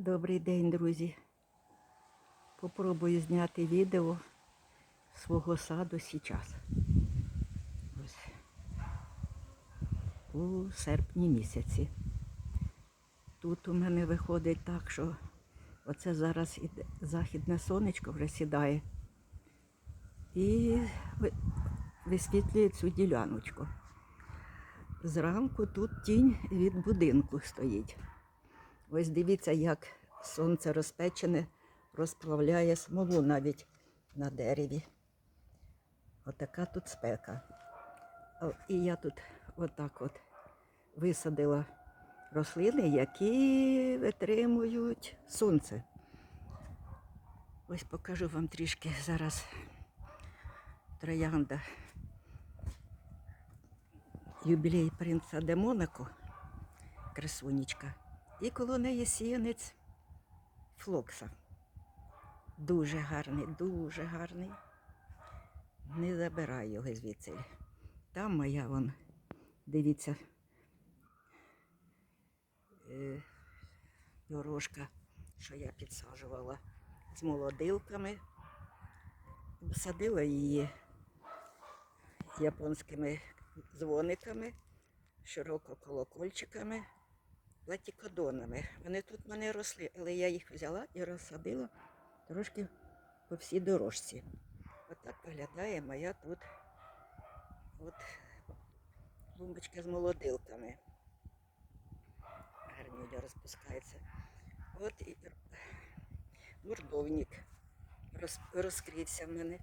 Добрий день, друзі. Попробую зняти відео свого саду зараз. У серпні місяці. Тут у мене виходить так, що оце зараз західне сонечко вже сідає і висвітлює цю діляночку. Зранку тут тінь від будинку стоїть. Ось дивіться, як сонце розпечене розплавляє смолу навіть на дереві. Отака тут спека. І я тут отак от висадила рослини, які витримують сонце. Ось покажу вам трішки зараз троянда. Юбілей принца де Монако, красунечка. І коло неї сіянець флокса. Дуже гарний, дуже гарний. Не забирай його звідси. Там моя вон, дивіться, е, дорожка, що я підсаджувала з молодилками. Садила її японськими дзвониками, ширококолокольчиками латікодонами. Вони тут в мене росли, але я їх взяла і розсадила трошки по всій дорожці. Отак виглядає моя тут от клумбочка з молодилками. Гарнюня розпускається. От і мордовник роз, розкрився в мене.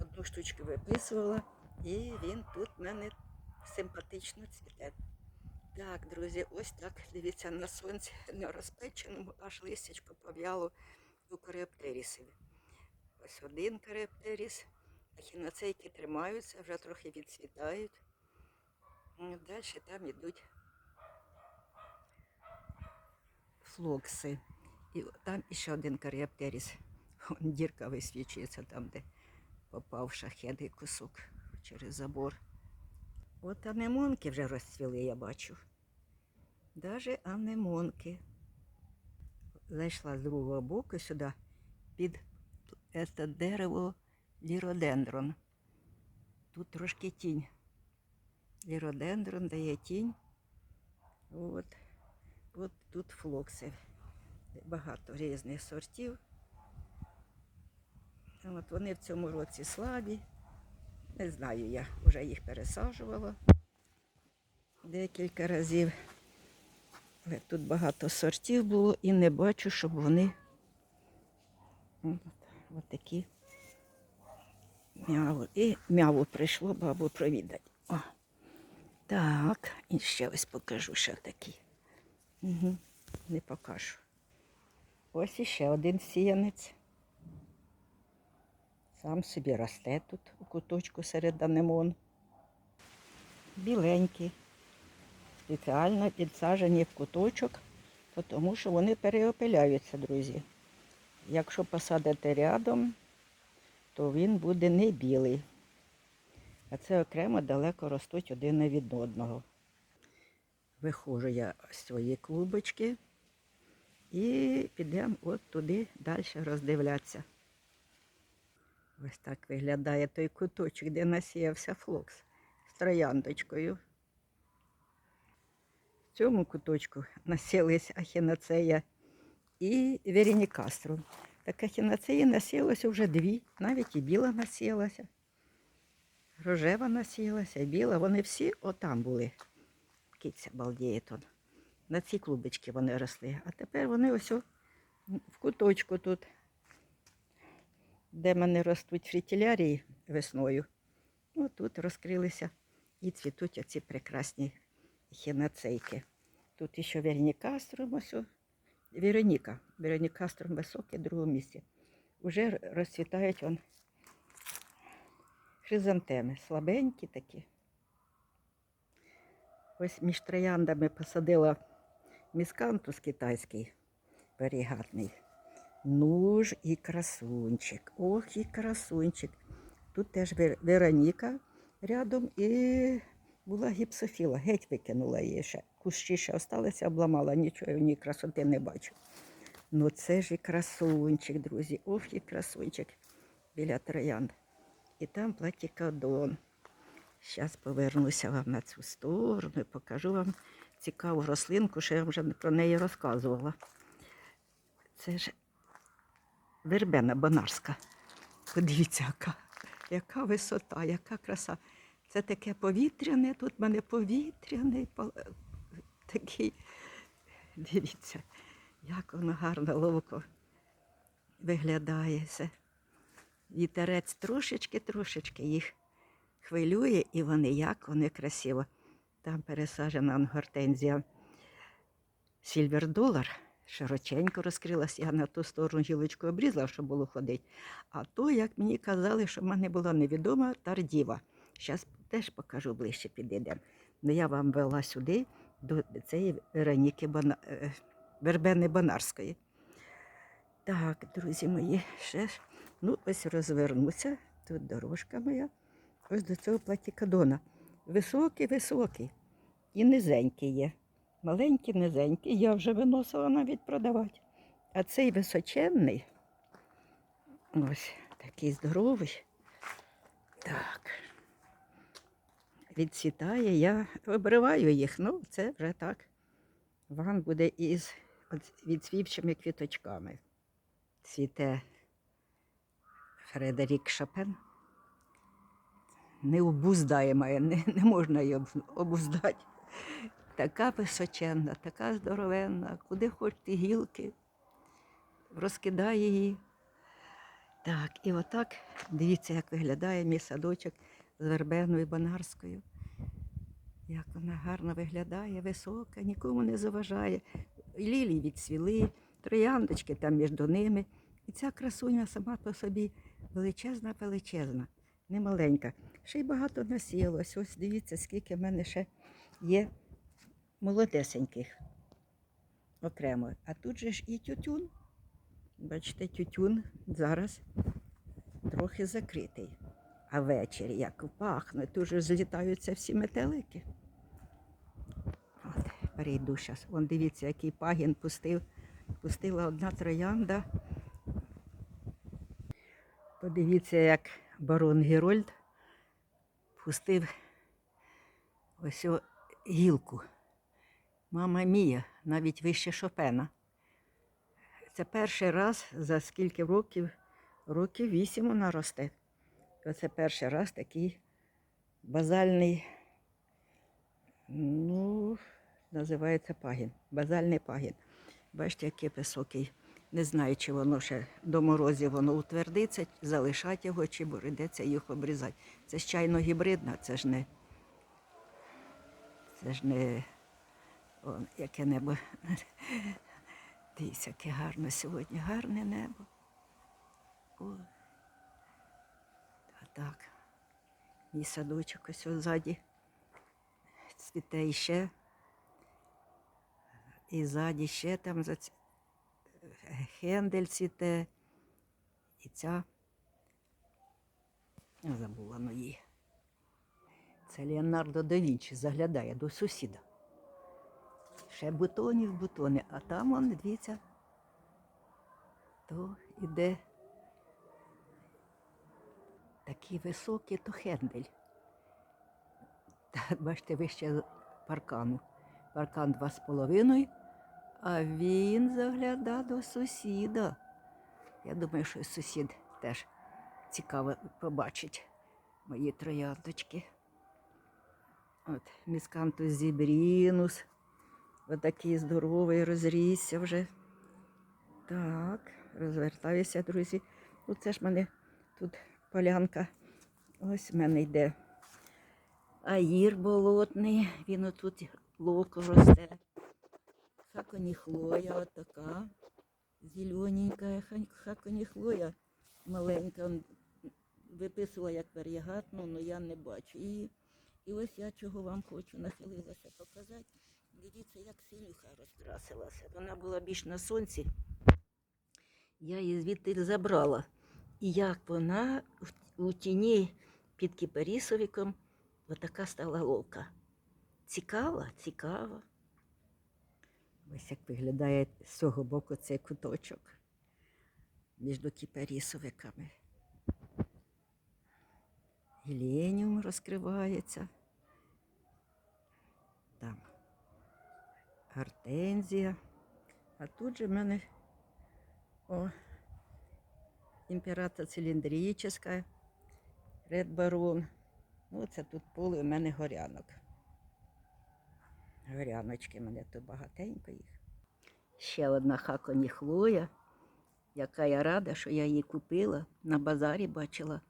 Одну штучку виписувала, і він тут в мене симпатично цвіте. Так, друзі, ось так, дивіться, на сонці на розпеченому, аж листячко пов'яло у корептерісів. Ось один корептеріс, ахіноцейки тримаються, вже трохи відцвітають. Далі там йдуть флокси. І там ще один корептеріс. Вон дірка висвічується там, де попав шахедий кусок через забор. От анемонки вже розцвіли, я бачу. Даже анемонки. Зайшла з другого боку сюди під це дерево ліродендрон. Тут трошки тінь. Ліродендрон дає тінь. От. От тут флокси. Багато різних сортів. От вони в цьому році слабі. Не знаю, я вже їх пересаджувала декілька разів. Але тут багато сортів було і не бачу, щоб вони от, от. І м'яву прийшло бабу провідати. О. Так, і ще ось покажу ще такі. Угу. Не покажу. Ось іще один сіянець. Сам собі росте тут у куточку серед анемон. Біленькі. Спеціально підсаджені в куточок, тому що вони переопиляються, друзі. Якщо посадити рядом, то він буде не білий. А це окремо далеко ростуть один від одного. Виходжу я з цієї клубочки і підемо от туди далі роздивлятися. Ось так виглядає той куточок, де насіявся флокс з трояндочкою. Цьому куточку насілись ахінацея і верінікастру. Так ахінацеї насілося вже дві, навіть і біла насілася. Рожева насілася, біла. Вони всі отам були. Киця балдіє тут. На цій клубочці вони росли. А тепер вони ось в куточку тут де мене ростуть фрітілярії весною. Ну, тут розкрилися і цвітуть оці прекрасні хінацейки. Тут ще вернікаструм, ось. о, Вероніка. Веронікаструм високий, в другому місці. Уже розцвітають он хризантеми, слабенькі такі. Ось між трояндами посадила міскантус китайський варігатний. Ну ж і красунчик. Ох, і красунчик. Тут теж Вероніка рядом і була гіпсофіла. Геть викинула її ще. Кущі ще осталися, обламала, нічого в ній красоти не бачу. Ну це ж і красунчик, друзі. Ох, і красунчик біля троянд. І там платікадон. Зараз повернуся вам на цю сторону і покажу вам цікаву рослинку, що я вже про неї розказувала. Це ж вербена бонарська. Подивіться, яка, яка висота, яка краса. Це таке повітряне, тут в мене повітряний такий. Дивіться, як воно гарно ловко виглядає. Вітерець трошечки-трошечки їх хвилює, і вони як вони красиво. Там пересаджена гортензія Сільвер Долар. Широченько розкрилась, я на ту сторону гілочку обрізала, щоб було ходити. А то, як мені казали, що в мене була невідома тардіва. Зараз теж покажу ближче підійдемо. Ну я вам вела сюди до цієї Вероніки Бона... е, Вербени Бонарської. Так, друзі мої, ще ж. Ну, ось розвернуся. Тут дорожка моя. Ось до цього платікадона. Високий, високий. І низенький є. Маленький, низенький. Я вже виносила навіть продавати. А цей височенний. Ось такий здоровий. Так. Відцвітає, я обриваю їх. Ну, це вже так. Ван буде із відцвівчими квіточками. Цвіте Фредерік Шопен. Не обуздаємо, не, не можна її обуздати. Така височенна, така здоровенна, куди хоч ті гілки, розкидає її. Так, і отак, дивіться, як виглядає мій садочок з вербеною банарською. Як вона гарно виглядає, висока, нікому не заважає. Лілії відцвіли, трояндочки там між ними. І ця красуня сама по собі величезна, величезна, не маленька. Ще й багато насілось. Ось дивіться, скільки в мене ще є молодесеньких окремо. А тут же ж і тютюн. Бачите, тютюн зараз трохи закритий. А ввечері, як пахне, тут же злітаються всі метелики. От, перейду зараз. Вон дивіться, який пагін пустив. Пустила одна троянда. Подивіться, як барон Герольд пустив ось гілку. Мама Мія, навіть вище Шопена. Це перший раз за скільки років, років вісім вона росте. Оце перший раз такий базальний, ну, називається пагін. Базальний пагін. Бачите, який високий. Не знаю, чи воно ще до морозів воно утвердиться, залишати його, чи прийдеться їх обрізати. Це ж чайно гібридна, це ж не. Це ж не о, яке небо. Дивіться, яке гарне сьогодні, гарне небо. О. Так. Мій садочок ось ззаді. Цвіте іще. І ззаді ще там зац... хендель цвіте. І ця. Забула ну. Це Леонардо да Вінчі заглядає до сусіда. Ще бутонів, бутони, а там он, дивіться, то іде такий високий, то хендель. Бачите, вище паркану. Паркан два з половиною, а він загляда до сусіда. Я думаю, що сусід теж цікаво побачить мої трояндочки. От, міскантус зібрінус. Отакий здоровий, розрісся вже. Так, розвертаюся, друзі. Оце ж в мене тут полянка. Ось в мене йде аїр болотний, він отут ловко росте. Хаконіхлоя отака. Зелененька, хаконіхлоя маленька. Виписувала як варігатну, але я не бачу. І, і ось я чого вам хочу нахилилася показати. Дивіться, як синюха розкрасилася. Вона була більш на сонці. Я її звідти забрала. І як вона у тіні під кіпарісовиком отака стала ловка. Цікава, цікава. Ось як виглядає з цього боку цей куточок між кіпарісовиками. Геленіум розкривається. Там гортензія. А тут же в мене о, імператор циліндрична, Ред Барон. Оце тут поле у мене горянок. Горяночки мене тут багатенько їх. Ще одна хаконіхлоя, яка я рада, що я її купила. На базарі бачила.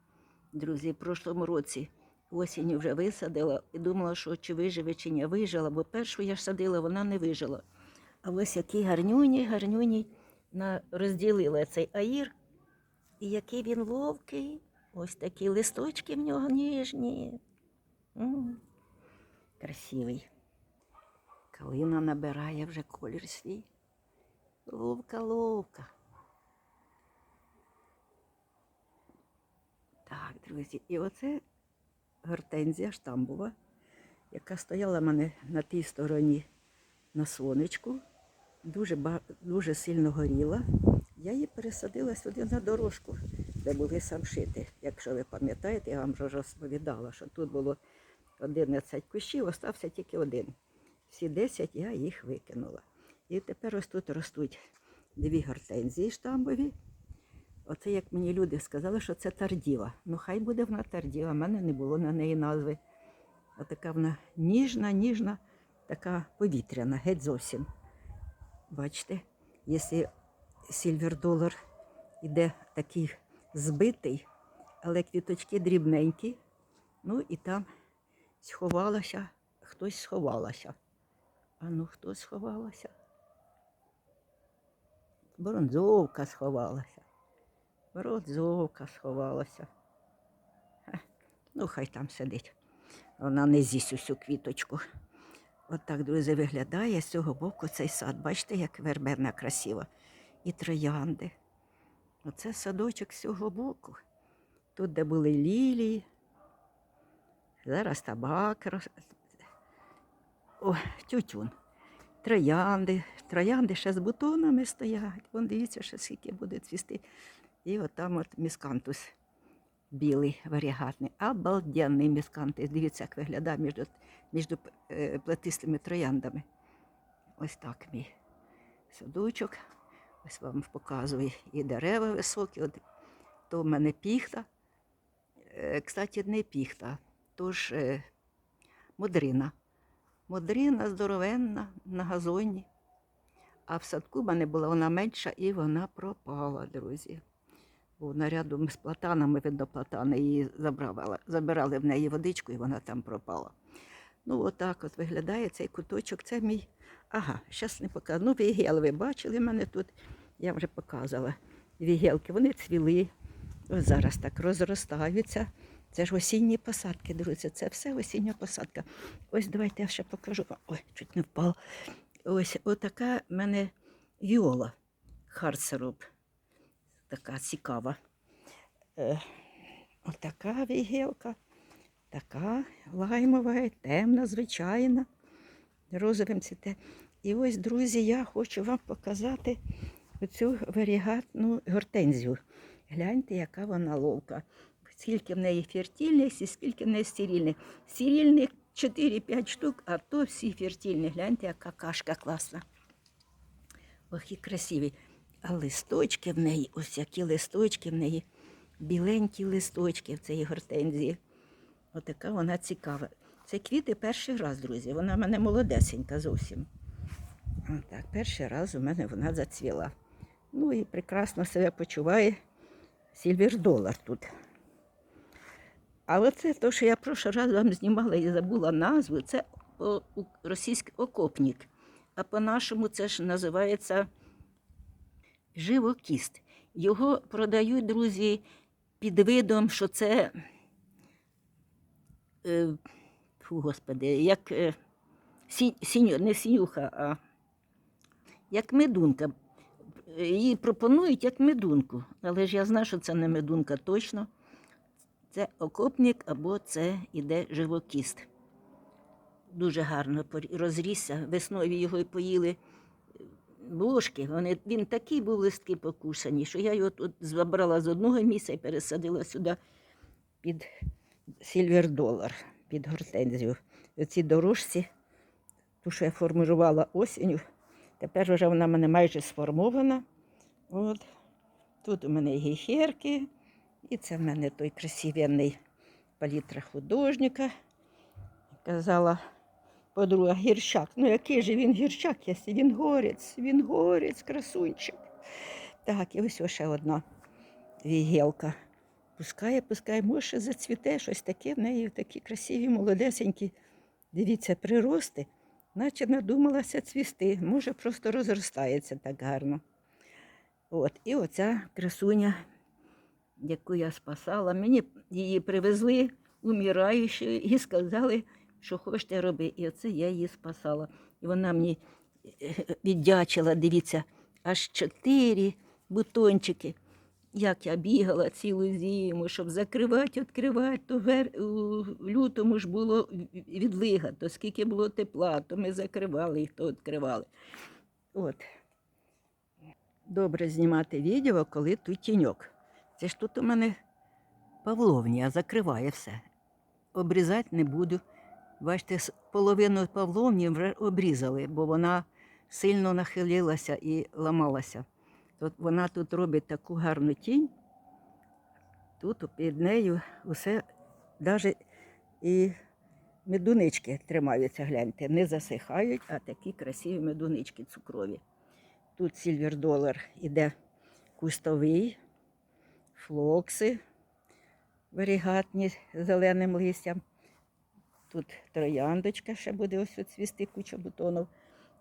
Друзі, в прошлому році осінню вже висадила і думала, що чи виживе, чи не вижила, бо першу я ж садила, вона не вижила. А ось який гарнюній, гарнюній розділила цей аїр. І який він ловкий. Ось такі листочки в нього ніжні. Красивий. Калина набирає вже колір свій. Ловка, ловка. Так, друзі, і оце гортензія штамбова, яка стояла в мене на тій стороні на сонечку, дуже, дуже сильно горіла. Я її пересадила сюди на дорожку, де були самшити. Якщо ви пам'ятаєте, я вам вже розповідала, що тут було 11 кущів, остався тільки один. Всі 10 я їх викинула. І тепер ось тут ростуть дві гортензії штамбові. Оце як мені люди сказали, що це тардіва. Ну, хай буде вона тардіва, в мене не було на неї назви. Отака вона ніжна, ніжна, така повітряна, геть зовсім. Бачите, якщо сільвер долар іде такий збитий, але квіточки дрібненькі, ну і там сховалася, хтось сховалася. А ну хто сховалася? Бронзовка сховалася. Бронзовка сховалася. Ну, хай там сидить. Вона не з'їсть усю квіточку. От так, друзі, виглядає з цього боку цей сад. Бачите, як вербена красива. І троянди. Оце садочок з цього боку. Тут, де були лілії. Зараз табак. О, тютюн. Троянди. Троянди ще з бутонами стоять. Вон дивіться, ще скільки буде цвісти. І от там от міскантус білий варігатний. Обалденний міскантус. Дивіться, як виглядає між, між е, плетистими трояндами. Ось так мій садочок. Ось вам показую і дерева високі. От, то в мене піхта. Е, Кстати, не піхта, тож е, модрина. Модрина здоровенна на газоні. А в садку в мене була вона менша і вона пропала, друзі. Бо нарядом з платанами, видно, платани її забрали, забирали в неї водичку, і вона там пропала. Ну, отак от виглядає цей куточок. Це мій. Ага, зараз не покажу. Ну, вігел, ви бачили мене тут. Я вже показала. Вігелки, вони цвіли. Ось зараз так розростаються. Це ж осінні посадки, друзі. Це все осіння посадка. Ось давайте я ще покажу. вам. Ой, чуть не впала. Ось отака в мене віола харцероп. Така цікава. Е, отака вігелка. Така лаймова, темна, звичайна, розовим цвіте. І ось, друзі, я хочу вам показати оцю варігатну гортензію. Гляньте, яка вона ловка. Скільки в неї фертильних і скільки в неї стерильних. Стерильних 4-5 штук, а то всі фертильні. Гляньте, яка кашка класна. Ох, і красиві. А листочки в неї, ось які листочки в неї, біленькі листочки в цій гортензії. Отака вона цікава. Це квіти перший раз, друзі. Вона в мене молодесенька зовсім. Отак, перший раз у мене вона зацвіла. Ну і прекрасно себе почуває Сільвер Долар тут. А оце те, що я прошлий раз вам знімала і забула назву, це російський окопник. А по-нашому це ж називається живокіст. Його продають, друзі, під видом, що це е, фу, господи, як е, сіню, не сінюха, а як медунка. Її пропонують як медунку, але ж я знаю, що це не медунка точно. Це окопник або це іде живокіст. Дуже гарно розрісся. Весною його поїли ложки, вони, він такий був листки покушані, що я його тут забрала з одного місця і пересадила сюди. під Сільвер Долар, під гортензію. Оці дорожці, ту, що я формувала осінню, тепер вже вона в мене майже сформована. От. Тут у мене гіхерки, і це в мене той красивенний палітра художника. Казала подруга гірчак. Ну який же він гірчак, якщо він горець, він горець, красунчик. Так, і ось ще одна вігелка. Пускає, пускає, може зацвіте щось таке в неї такі красиві, молодесенькі. Дивіться, прирости, наче надумалася цвісти. Може, просто розростається так гарно. От, і оця красуня, яку я спасала, мені її привезли умираючою і сказали, що хочете роби. І оце я її спасала. І вона мені е, віддячила, дивіться, аж чотири бутончики. Як я бігала цілу зиму, щоб закривати, відкривати, то вер... у лютому ж було відлига, то скільки було тепла, то ми закривали їх, то відкривали. От. Добре знімати відео, коли тут тіньок. Це ж тут у мене павловня закриває все. Обрізати не буду. Бачите, половину павловні вже обрізали, бо вона сильно нахилилася і ламалася. От вона тут робить таку гарну тінь. Тут під нею усе, навіть і медунички тримаються, гляньте, не засихають, а такі красиві медунички цукрові. Тут сільвер долар іде кустовий, флокси варігатні з зеленим листям. Тут трояндочка ще буде ось цвісти куча бутонів.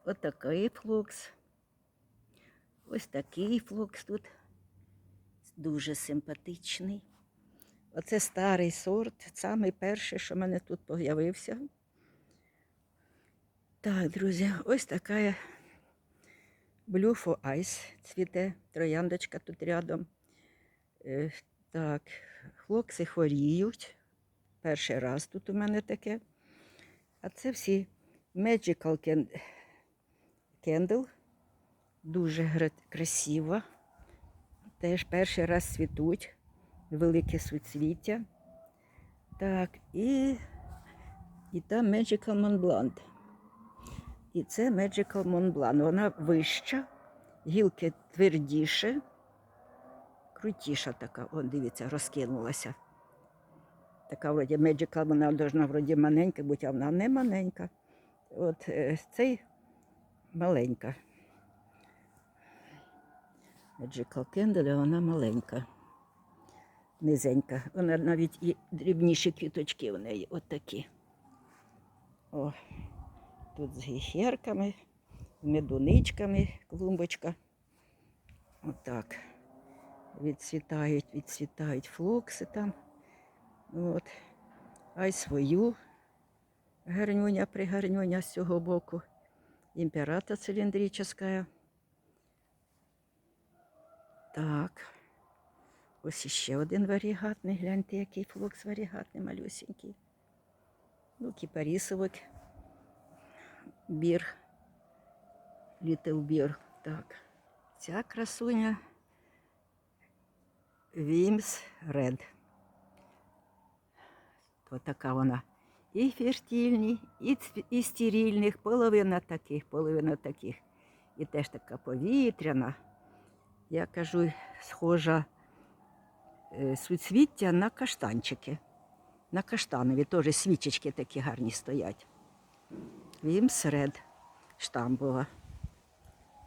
Ось такий флокс. Ось такий флокс тут дуже симпатичний. Оце старий сорт, самий перший, що в мене тут з'явився. Так, друзі, ось така Blue for Ice цвіте, трояндочка тут рядом. Е, Так, хлопці хворіють. Перший раз тут у мене таке. А це всі Magical Can- Candle. Дуже красива. Теж перший раз цвітуть. Велике суцвіття. Так, і, і там Magical Mont Blanc. І це Magical Mont Blanc. Вона вища, гілки твердіше, крутіша така. О, дивіться, розкинулася. Така вроді Magical, вона должна вроді маленька бути, а вона не маленька. От е, цей маленька. Magical Candle, вона маленька, низенька. Вона навіть і дрібніші квіточки в неї, от такі. О, тут з гіхерками, з медуничками клумбочка. Отак. Відцвітають, відцвітають флокси там. От. А й свою гарнюня, пригарнюня з цього боку. Імперата циліндрична. Так. Ось іще один варігатний. Гляньте, який флокс варігатний, малюсенький. Ну, кіпарісовик. Бір. Літл бір. Так. Ця красуня Вімс Ред. То така вона. І фертильні, і, і стерильних, половина таких, половина таких. І теж така повітряна. Я кажу, схожа е, суцвіття на каштанчики. На каштанові теж свічечки такі гарні стоять. Вімс Ред штамбова.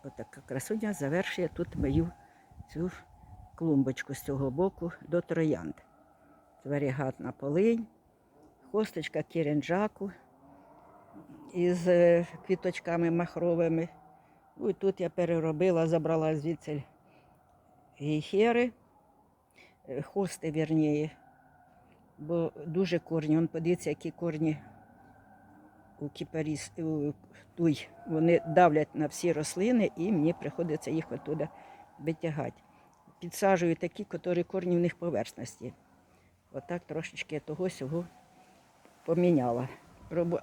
Отака красуня завершує тут мою цю клумбочку з цього боку до троянд. Варігатна полинь, хосточка кіренджаку із е, квіточками махровими. Ну, і тут я переробила, забрала звідси гейхери, е, хости, вірніше, бо дуже корні. Он подивіться, які корні у кіпаріс, у туй. Вони давлять на всі рослини, і мені приходиться їх оттуда витягати. Підсаджую такі, які корні в них поверхності. Отак трошечки того сього поміняла.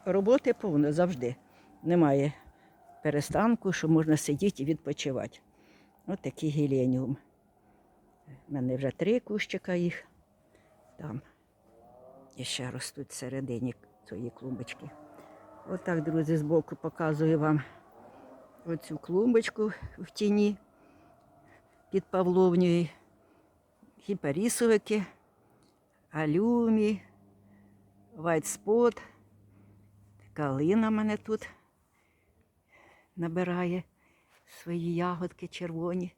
Роботи повно завжди. Немає перестанку, що можна сидіти і відпочивати. Ось такий геленіум. У мене вже три кущика їх. Там і ще ростуть всередині цієї клумбочки. Отак, друзі, збоку показую вам оцю клумбочку в тіні під Павловнею. Гіперісовики, алюмі, вайтспот. Калина мене тут набирає свої ягодки червоні.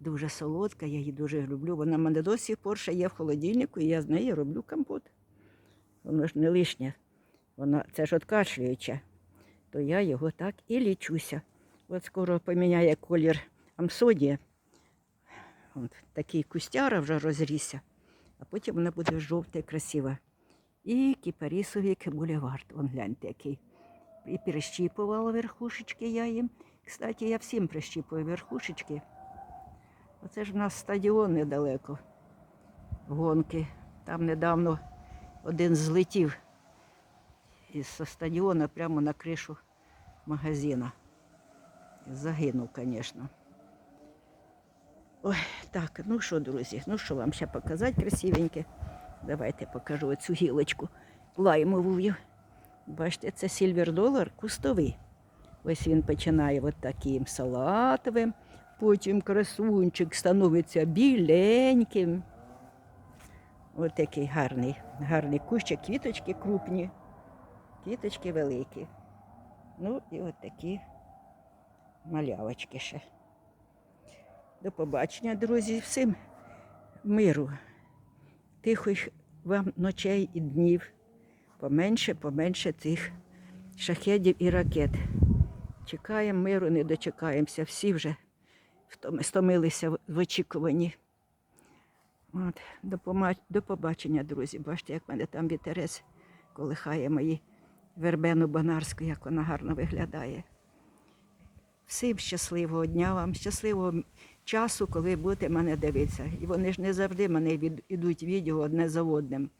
Дуже солодка, я її дуже люблю. Вона в мене до сих пор ще є в холодильнику, і я з неї роблю компот. Воно ж не лишнє. Вона, це ж откашлююча, то я його так і лічуся. От скоро поміняє колір амсодія. От такий кустяра вже розрісся, а потім вона буде жовта і красива. І кіпарісовий бульвард, вон гляньте який. І перещіпувала верхушечки я їм. Кстати, я всім прищіпую верхушечки. Оце ж в нас стадіон недалеко. Гонки. Там недавно один злетів із стадіона прямо на кришу магазина. Загинув, звісно. Ой, так, ну що, друзі, ну що вам ще показати красивеньке? Давайте покажу оцю гілочку лаймовую. Бачите, це сільвер долар кустовий. Ось він починає от таким салатовим, потім красунчик становиться біленьким. Ось такий гарний, гарний кущик, квіточки крупні, квіточки великі. Ну і от такі малявочки ще. До побачення, друзі, всім миру, тихих вам ночей і днів, поменше, поменше цих шахедів і ракет. Чекаємо миру, не дочекаємося. Всі вже стомилися в- очікуванні. От, до, побачення, друзі. Бачите, як мене там вітерець колихає мої вербену банарську, як вона гарно виглядає. Всім щасливого дня вам, щасливого часу, коли будете мене дивитися. І вони ж не завжди мене від, ідуть відео одне за одним.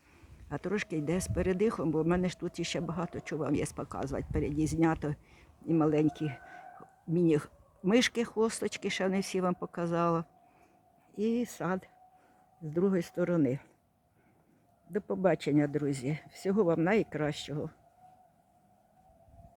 А трошки йде з передихом, бо в мене ж тут ще багато чого вам є показувати. Переді знято і маленькі міні-мишки, хвосточки, ще не всі вам показала. І сад з другої сторони. До побачення, друзі. Всього вам найкращого.